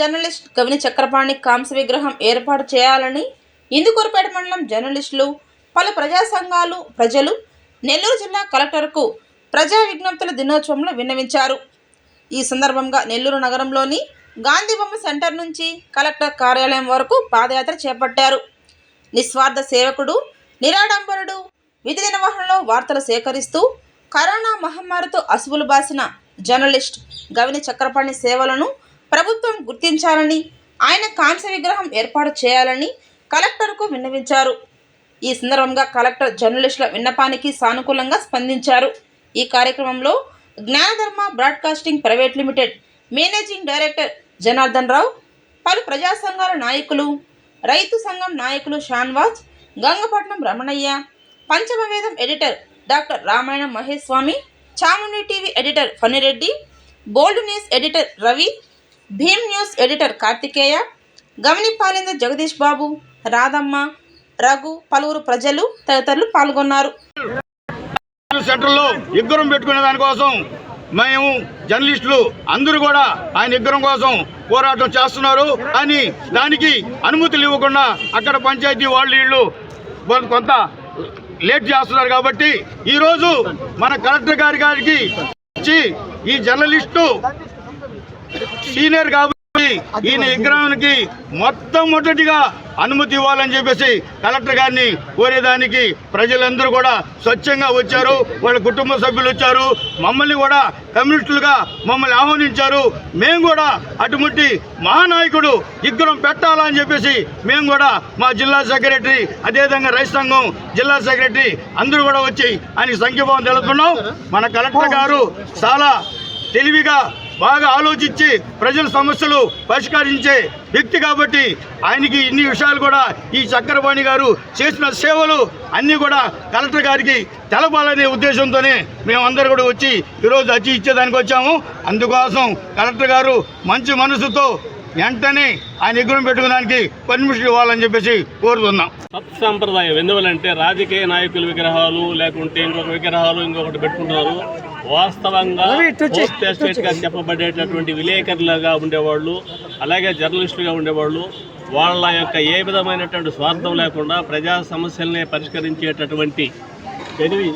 Journalist కవిని చక్రపాణి కాంస్య విగ్రహం ఏర్పాటు చేయాలని ఇందుకూరుపేట మండలం జర్నలిస్టులు పలు ప్రజా సంఘాలు ప్రజలు నెల్లూరు జిల్లా కలెక్టర్కు ప్రజా విజ్ఞప్తుల దినోత్సవంలో విన్నవించారు. ఈ సందర్భంగా నెల్లూరు నగరంలోని గాంధీబొమ్మ సెంటర్ నుంచి కలెక్టర్ కార్యాలయం వరకు పాదయాత్ర చేపట్టారు. నిస్వార్థ సేవకుడు నిరాడంబరుడు విధి నిర్వహణలో వార్తలు సేకరిస్తూ కరోనా మహమ్మారితో అసువులు బాసిన జర్నలిస్ట్ గవిని చక్రపాణి సేవలను ప్రభుత్వం గుర్తించాలని ఆయన కాంస్య విగ్రహం ఏర్పాటు చేయాలని కలెక్టర్కు విన్నవించారు. ఈ సందర్భంగా కలెక్టర్ జర్నలిస్టుల విన్నపానికి సానుకూలంగా స్పందించారు. ఈ కార్యక్రమంలో Gnanadharma broadcasting private limited managing director Janardhan Rao పలు ప్రజా సంఘాల నాయకులు రైతు సంఘం నాయకులు Shahnawaz Gangapatnam Ramanaiah Panchamavedam editor doctor Ramayanam Mahesh Swami Chamundi TV editor Phanireddy bold news editor Ravi Bheem news editor Karthikeya గమనిపాలెంద Jagadish Babu Radhamma Raghu పలువురు ప్రజలు తదితరులు పాల్గొన్నారు. సెంటర్లో ఇగ్గరం పెట్టుకునే దానికోసం మేము జర్నలిస్టులు అందరూ కూడా ఆయన ఇగ్గరం కోసం పోరాటం చేస్తున్నారు. అని దానికి అనుమతులు ఇవ్వకుండా అక్కడ పంచాయతీ వాళ్ళు వీళ్ళు కొంత- లేట్ చేస్తున్నారు కాబట్టి ఈరోజు మన కలెక్టర్ గారి గారికి వచ్చి ఈ జర్నలిస్టు సీనియర్ కాబట్టి ఈయన విగ్రహానికి మొట్టమొదటిగా అనుమతి ఇవ్వాలని చెప్పేసి కలెక్టర్ గారిని కోరేదానికి ప్రజలందరూ కూడా స్వచ్ఛంగా వచ్చారు వాళ్ళ కుటుంబ సభ్యులు వచ్చారు మమ్మల్ని కూడా కమ్యూనిస్టులుగా మమ్మల్ని ఆహ్వానించారు. మేము కూడా అటువంటి మహానాయకుడు విగ్రహం పెట్టాలని చెప్పేసి మేము కూడా మా జిల్లా సెక్రటరీ అదేవిధంగా రైతు సంఘం జిల్లా సెక్రటరీ అందరూ కూడా వచ్చి ఆయన సంఖ్యభావం తెలుపుతున్నాం. మన కలెక్టర్ గారు చాలా తెలివిగా బాగా ఆలోచించి ప్రజల సమస్యలు పరిష్కరించే వ్యక్తి కాబట్టి ఆయనకి ఇన్ని విషయాలు కూడా ఈ చక్రపాణి గారు చేసిన సేవలు అన్నీ కూడా కలెక్టర్ గారికి తెలపాలనే ఉద్దేశంతోనే మేమందరూ కూడా వచ్చి ఈరోజు అచ్చి ఇచ్చేదానికి వచ్చాము. అందుకోసం కలెక్టర్ గారు మంచి మనసుతో వెంటనే ఆయన ఎగురం పెట్టుకోవడానికి పర్మిషన్ ఇవ్వాలని చెప్పేసి కోరుతున్నాం. సత్సాంప్రదాయం ఎందువలంటే రాజకీయ నాయకుల విగ్రహాలు లేకుంటే ఇంకొక విగ్రహాలు ఇంకొకటి పెట్టుకుంటున్నారు. వాస్తవంగా పోస్ట్ చెప్పబడేటటువంటి విలేకరులుగా ఉండేవాళ్ళు అలాగే జర్నలిస్టులుగా ఉండేవాళ్ళు వాళ్ళ యొక్క ఏ విధమైనటువంటి స్వార్థం లేకుండా ప్రజా సమస్యల్ని పరిష్కరించేటటువంటి తెలివి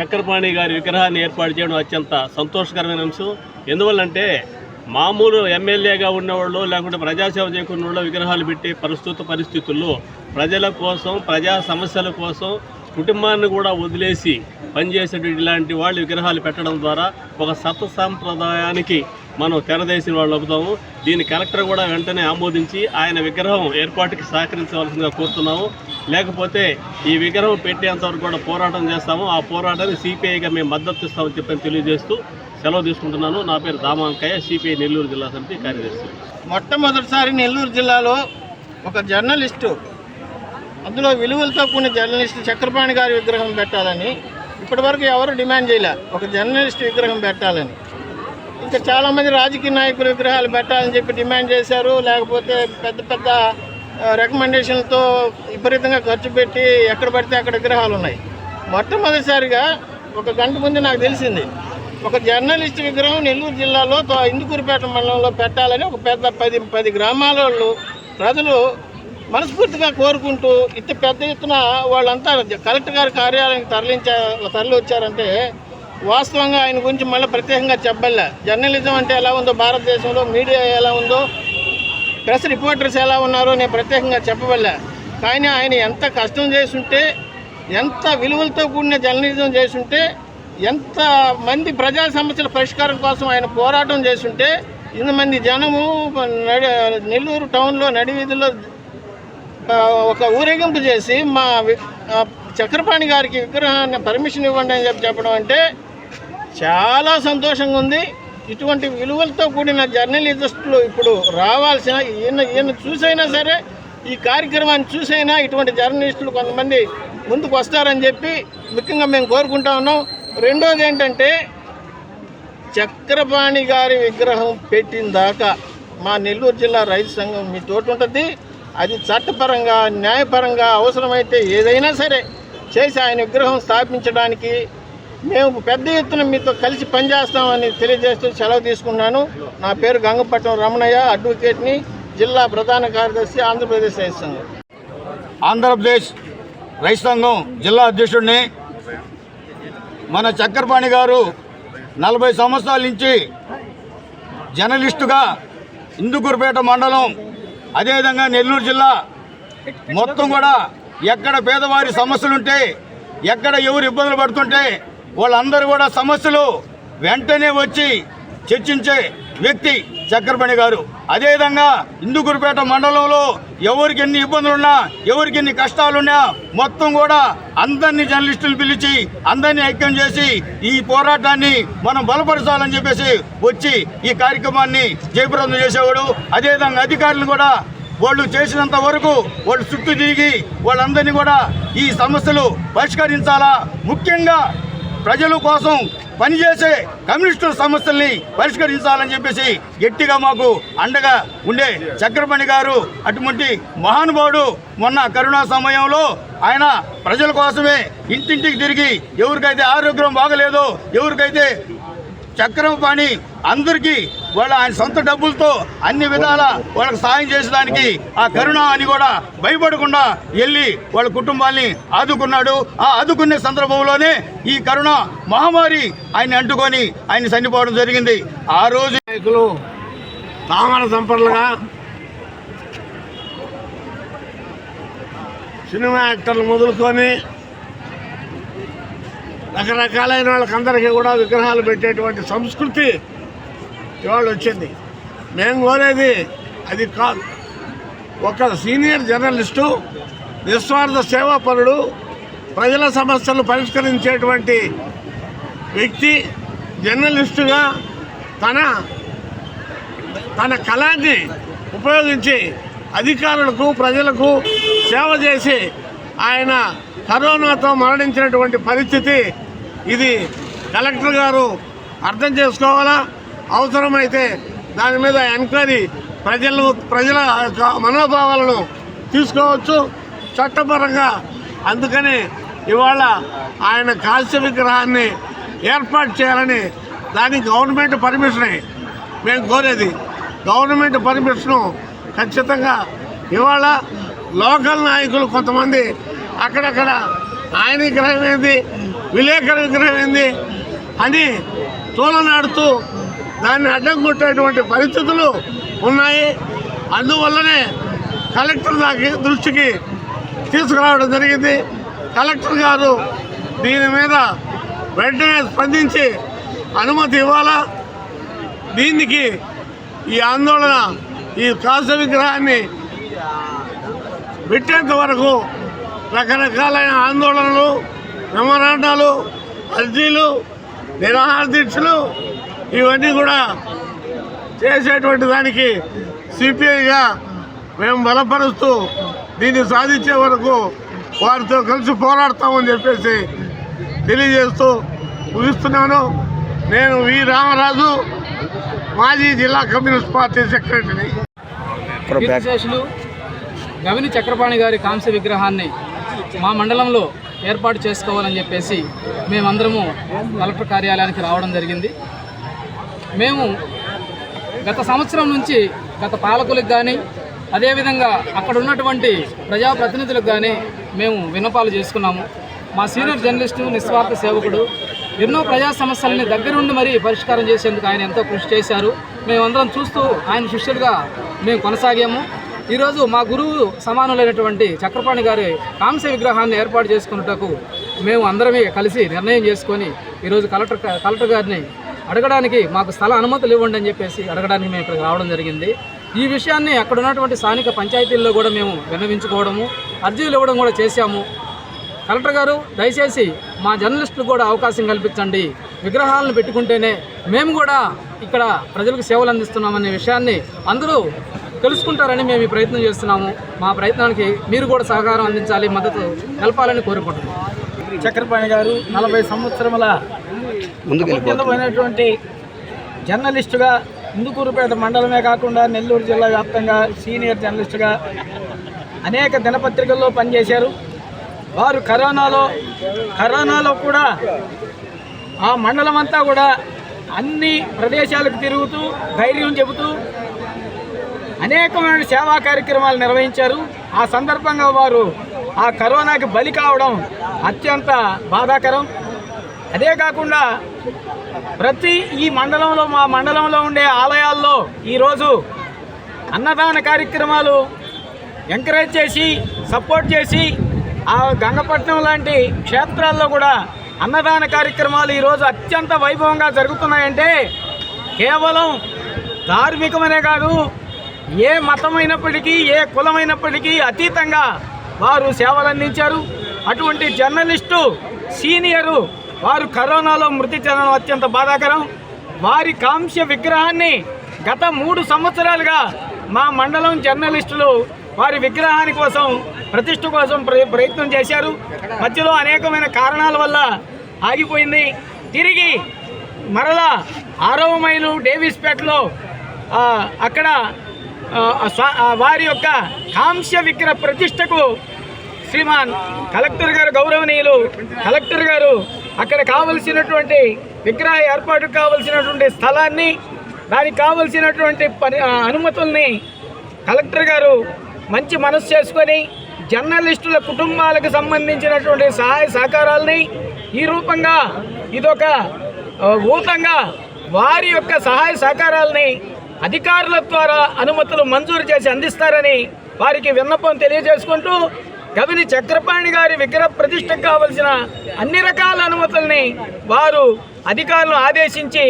చక్రపాణి గారి విగ్రహాన్ని ఏర్పాటు చేయడం అత్యంత సంతోషకరమైన అంశం. ఎందువల్లంటే మామూలు ఎమ్మెల్యేగా ఉన్నవాళ్ళు లేకుంటే ప్రజాసేవ చేయకున్న వాళ్ళు విగ్రహాలు పెట్టి ప్రస్తుత పరిస్థితుల్లో ప్రజల కోసం ప్రజా సమస్యల కోసం కుటుంబాన్ని కూడా వదిలేసి పనిచేసేటువంటి ఇలాంటి వాళ్ళు విగ్రహాలు పెట్టడం ద్వారా ఒక సత్ సాంప్రదాయానికి మనం తెరదేసిన వాళ్ళు అవుతాము. దీన్ని కలెక్టర్ కూడా వెంటనే ఆమోదించి ఆయన విగ్రహం ఏర్పాటుకి సహకరించవలసిందిగా కోరుతున్నాము. లేకపోతే ఈ విగ్రహం పెట్టేంతవరకు కూడా పోరాటం చేస్తాము. ఆ పోరాటాన్ని సిపిఐగా మేము మద్దతు ఇస్తామని చెప్పని తెలియజేస్తూ సెలవు తీసుకుంటున్నాను. నా పేరు దామాంకయ్య సిపిఐ నెల్లూరు జిల్లా సమితి కార్యదర్శి. మొట్టమొదటిసారి నెల్లూరు జిల్లాలో ఒక జర్నలిస్టు అందులో విలువలతో కూడిన జర్నలిస్ట్ చక్రపాణి గారి విగ్రహం పెట్టాలని ఇప్పటివరకు ఎవరు డిమాండ్ చేయలే. ఒక జర్నలిస్ట్ విగ్రహం పెట్టాలని. ఇంకా చాలామంది రాజకీయ నాయకుల విగ్రహాలు పెట్టాలని చెప్పి డిమాండ్ చేశారు. లేకపోతే పెద్ద పెద్ద రికమెండేషన్లతో విపరీతంగా ఖర్చు పెట్టి ఎక్కడ పడితే అక్కడ విగ్రహాలు ఉన్నాయి. మొట్టమొదటిసారిగా ఒక గంట ముందు నాకు తెలిసింది. ఒక జర్నలిస్ట్ విగ్రహం నెల్లూరు జిల్లాలో తో- ఇందుకూరుపేట మండలంలో పెట్టాలని ఒక పెద్ద పది పది గ్రామాల వాళ్ళు ప్రజలు మనస్ఫూర్తిగా కోరుకుంటూ ఇంత పెద్ద ఎత్తున వాళ్ళంతా కలెక్టర్ గారి కార్యాలయానికి తరలించా తరలి వచ్చారంటే వాస్తవంగా ఆయన గురించి మళ్ళీ ప్రత్యేకంగా చెప్పలే? జర్నలిజం అంటే ఎలా ఉందో భారతదేశంలో మీడియా ఎలా ఉందో ప్రెస్ రిపోర్టర్స్ ఎలా ఉన్నారో నేను ప్రత్యేకంగా చెప్పవలే కానీ ఆయన ఎంత కష్టం చేసుంటే ఎంత విలువలతో కూడిన జర్నలిజం చేసుంటే ఎంత మంది ప్రజా సమస్యల పరిష్కారం కోసం ఆయన పోరాటం చేసుంటే ఇంతమంది జనము నడి నెల్లూరు టౌన్లో నడివీధుల్లో ఒక ఊరేగింపు చేసి మా చక్రపాణి గారికి విగ్రహాన్ని పర్మిషన్ ఇవ్వండి అని చెప్పి చెప్పడం అంటే చాలా సంతోషంగా ఉంది. ఇటువంటి విలువలతో కూడిన జర్నలిస్టులు ఇప్పుడు రావాల్సిన ఈయన ఈయన చూసైనా సరే ఈ కార్యక్రమాన్ని చూసైనా ఇటువంటి జర్నలిస్టులు కొంతమంది ముందుకు వస్తారని చెప్పి ముఖ్యంగా మేము కోరుకుంటా ఉన్నాం. రెండోది ఏంటంటే చక్రపాణి గారి విగ్రహం పెట్టిన దాకా మా నెల్లూరు జిల్లా రైతు సంఘం మీ తోటి ఉంటుంది. అది చట్టపరంగా న్యాయపరంగా అవసరమైతే ఏదైనా సరే చేసి ఆయన విగ్రహం స్థాపించడానికి మేము పెద్ద ఎత్తున మీతో కలిసి పనిచేస్తామని తెలియజేస్తూ సెలవు తీసుకున్నాను. నా పేరు గంగపట్నం రమణయ్య అడ్వకేట్ని జిల్లా ప్రధాన కార్యదర్శి ఆంధ్రప్రదేశ్ రైతు సంఘం. ఆంధ్రప్రదేశ్ రైతు సంఘం జిల్లా అధ్యక్షుడిని మన చక్కరపాణి గారు నలభై సంవత్సరాల నుంచి జర్నలిస్టుగా ఇందుకూరుపేట మండలం అదేవిధంగా నెల్లూరు జిల్లా మొత్తం కూడా ఎక్కడ పేదవారి సమస్యలుంటే ఎక్కడ ఎవరు ఇబ్బందులు పడుతుంటే వాళ్ళందరూ కూడా సమస్యలు వెంటనే వచ్చి చర్చించే వ్యక్తి చక్రపాణి గారు. అదేవిధంగా ఇందుకూరుపేట మండలంలో ఎవరికి ఎన్ని ఇబ్బందులున్నా ఎవరికి ఎన్ని కష్టాలున్నా మొత్తం కూడా అందరినీ జర్నలిస్టులు పిలిచి అందరినీ ఐక్యం చేసి ఈ పోరాటాన్ని మనం బలపరచాలని చెప్పేసి వచ్చి ఈ కార్యక్రమాన్ని జయప్రదం చేసేవాడు. అదేవిధంగా అధికారులు కూడా వాళ్ళు చేసినంత వరకు వాళ్ళు చుట్టూ తిరిగి వాళ్ళందరినీ కూడా ఈ సమస్యలు పరిష్కరించాలా. ముఖ్యంగా ప్రజల కోసం పనిచేసే కమ్యూనిస్టు సమస్యల్ని పరిష్కరించాలని చెప్పేసి గట్టిగా మాకు అండగా ఉండే చక్రపాణి గారు అటువంటి మహానుభావుడు మొన్న కరోనా సమయంలో ఆయన ప్రజల కోసమే ఇంటింటికి తిరిగి ఎవరికైతే ఆరోగ్యం బాగలేదో ఎవరికైతే చక్రం పని అందరికీ వాళ్ళ ఆయన సొంత డబ్బులతో అన్ని విధాల వాళ్ళకి సాయం చేసడానికి ఆ కరుణ అని కూడా భయపడకుండా వెళ్ళి వాళ్ళ కుటుంబాన్ని ఆదుకున్నాడు. ఆ ఆదుకునే సందర్భంలోనే ఈ కరుణ మహమ్మారి ఆయన అంటుకొని ఆయన చనిపోవడం జరిగింది. ఆ రోజు నాయకులు తామర సంపర్లుగా సినిమా యాక్టర్లు మొదలుకొని రకరకాలైన వాళ్ళకందరికీ కూడా విగ్రహాలు పెట్టేటువంటి సంస్కృతి ఇవాళ వచ్చింది. మేము కోరేది అది కాదు. ఒక సీనియర్ జర్నలిస్టు నిస్వార్థ సేవాపరుడు ప్రజల సమస్యలు పరిష్కరించేటువంటి వ్యక్తి జర్నలిస్టుగా తన తన కళాన్ని ఉపయోగించి అధికారులకు ప్రజలకు సేవ చేసి ఆయన కరోనాతో మరణించినటువంటి పరిస్థితి ఇది కలెక్టర్ గారు అర్థం చేసుకోవాలా? అవసరమైతే దాని మీద ఎంక్వైరీ ప్రజలు ప్రజల మనోభావాలను తీసుకోవచ్చు చట్టపరంగా. అందుకని ఇవాళ ఆయన కాల్స్య విగ్రహాన్ని ఏర్పాటు చేయాలని దానికి గవర్నమెంట్ పర్మిషన్ మేము కోరేది. గవర్నమెంట్ పర్మిషను ఖచ్చితంగా ఇవాళ లోకల్ నాయకులు కొంతమంది అక్కడక్కడ ఆయన విగ్రహం ఏంది? విలేకరు విగ్రహం ఏంది? అని తోలనాడుతూ దాన్ని అడ్డం కొట్టేటువంటి పరిస్థితులు ఉన్నాయి. అందువల్లనే కలెక్టర్ దాకి దృష్టికి తీసుకురావడం జరిగింది. కలెక్టర్ గారు దీని మీద వెంటనే స్పందించి అనుమతి ఇవ్వాలా? దీనికి ఈ ఆందోళన ఈ కాస విగ్రహాన్ని పెట్టేంత వరకు రకరకాలైన ఆందోళనలు మెమరాండాలు అర్జీలు నిరాహార దీక్షలు ఇవన్నీ కూడా చేసేటువంటి దానికి సిపిఐగా మేము బలపరుస్తూ దీన్ని సాధించే వరకు వారితో కలిసి పోరాడతామని చెప్పేసి తెలియజేస్తూ ముగిస్తున్నాను. నేను వి రామరాజు మాజీ జిల్లా communist party secretary Gavini Chakrapani గారి కాంస్య విగ్రహాన్ని మా మండలంలో ఏర్పాటు చేసుకోవాలని చెప్పేసి మేమందరము కలెక్టర్ కార్యాలయానికి రావడం జరిగింది. మేము గత సంవత్సరం నుంచి గత పాలకులకు కానీ అదేవిధంగా అక్కడ ఉన్నటువంటి ప్రజాప్రతినిధులకు కానీ మేము విన్నపాలు చేసుకున్నాము. మా సీనియర్ జర్నలిస్టు నిస్వార్థ సేవకుడు ఎన్నో ప్రజా సమస్యలని దగ్గరుండి మరీ పరిష్కారం చేసేందుకు ఆయన ఎంతో కృషి చేశారు. మేమందరం చూస్తూ ఆయన శిష్యులుగా మేము కొనసాగాము. ఈరోజు మా గురువు సమానులైనటువంటి చక్రపాణి గారి కాంస విగ్రహాన్ని ఏర్పాటు చేసుకున్నటకు మేము అందరమే కలిసి నిర్ణయం చేసుకొని ఈరోజు కలెక్టర్ కలెక్టర్ గారిని అడగడానికి మాకు స్థల అనుమతులు ఇవ్వండి అని చెప్పేసి అడగడానికి మేము ఇక్కడికి రావడం జరిగింది. ఈ విషయాన్ని అక్కడ ఉన్నటువంటి స్థానిక పంచాయతీల్లో కూడా మేము విన్నవించుకోవడము అర్జీలు ఇవ్వడం కూడా చేశాము. కలెక్టర్ గారు దయచేసి మా జర్నలిస్టులు కూడా అవకాశం కల్పించండి. విగ్రహాలను పెట్టుకుంటేనే మేము కూడా ఇక్కడ ప్రజలకు సేవలు అందిస్తున్నామనే విషయాన్ని అందరూ తెలుసుకుంటారని మేము ఈ ప్రయత్నం చేస్తున్నాము. మా ప్రయత్నానికి మీరు కూడా సహకారం అందించాలి మద్దతు తెలపాలని కోరుకుంటున్నాం. చక్రపాణి గారు నలభై సంవత్సరముల అత్యున్నతమైనటువంటి జర్నలిస్టుగా ఇందుకూరుపేట మండలమే కాకుండా నెల్లూరు జిల్లా వ్యాప్తంగా సీనియర్ జర్నలిస్టుగా అనేక దినపత్రికల్లో పనిచేశారు. వారు కరోనాలో కరోనాలో కూడా ఆ మండలం అంతా కూడా అన్ని ప్రదేశాలకు తిరుగుతూ ధైర్యం చెబుతూ అనేకమైన సేవా కార్యక్రమాలు నిర్వహించారు. ఆ సందర్భంగా వారు ఆ కరోనాకి బలి కావడం అత్యంత బాధాకరం. అదే కాకుండా ప్రతి ఈ మండలంలో మా మండలంలో ఉండే ఆలయాల్లో ఈరోజు అన్నదాన కార్యక్రమాలు ఎంకరేజ్ చేసి సపోర్ట్ చేసి ఆ గంగపట్నం లాంటి క్షేత్రాల్లో కూడా అన్నదాన కార్యక్రమాలు ఈరోజు అత్యంత వైభవంగా జరుగుతున్నాయంటే కేవలం ధార్మికమనే కాదు ఏ మతమైనప్పటికీ ఏ కులమైనప్పటికీ అతీతంగా వారు సేవలు అందించారు అటువంటి జర్నలిస్టు సీనియరు వారు కరోనాలో మృతి చెందడం అత్యంత బాధాకరం. వారి కాంస్య విగ్రహాన్ని గత మూడు సంవత్సరాలుగా మా మండలం జర్నలిస్టులు వారి విగ్రహాని కోసం ప్రతిష్ట కోసం ప్ర- ప్రయత్నం చేశారు. మధ్యలో అనేకమైన కారణాల వల్ల ఆగిపోయింది. తిరిగి మరలా ఆరవ మైలు డేవిస్పేటలో అక్కడ వారి యొక్క కాంస్య విగ్రహ ప్రతిష్టకు శ్రీమాన్ కలెక్టర్ గారు గౌరవనీయులు కలెక్టర్ గారు అక్కడ కావలసినటువంటి విగ్రహ ఏర్పాటు కావలసినటువంటి స్థలాన్ని దానికి కావలసినటువంటి పని అనుమతుల్ని కలెక్టర్ గారు మంచి మనసు చేసుకొని జర్నలిస్టుల కుటుంబాలకు సంబంధించినటువంటి సహాయ సహకారాలని ఈ రూపంగా ఇదొక ఊతంగా వారి యొక్క సహాయ సహకారాలని అధికారుల ద్వారా అనుమతులు మంజూరు చేసి అందిస్తారని వారికి విన్నపం తెలియజేసుకుంటూ కవిని చక్రపాణి గారి విగ్రహ ప్రతిష్టకు కావలసిన అన్ని రకాల అనుమతుల్ని వారు అధికారులను ఆదేశించి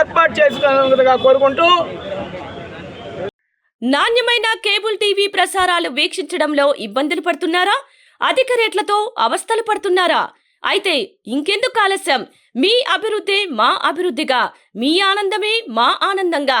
ఏర్పాటు చేసుకోవాలని కోరుకుంటూ నాణ్యమైన కేబుల్ టీవీ ప్రసారాలు వీక్షించడంలో ఇబ్బందులు పడుతున్నారా? అధిక రేట్లతో అవస్థలు పడుతున్నారా? అయితే ఇంకెందుకు ఆలస్యం? మీ అభివృద్ధి మా అభివృద్ధిగా మీ ఆనందమే మా ఆనందంగా.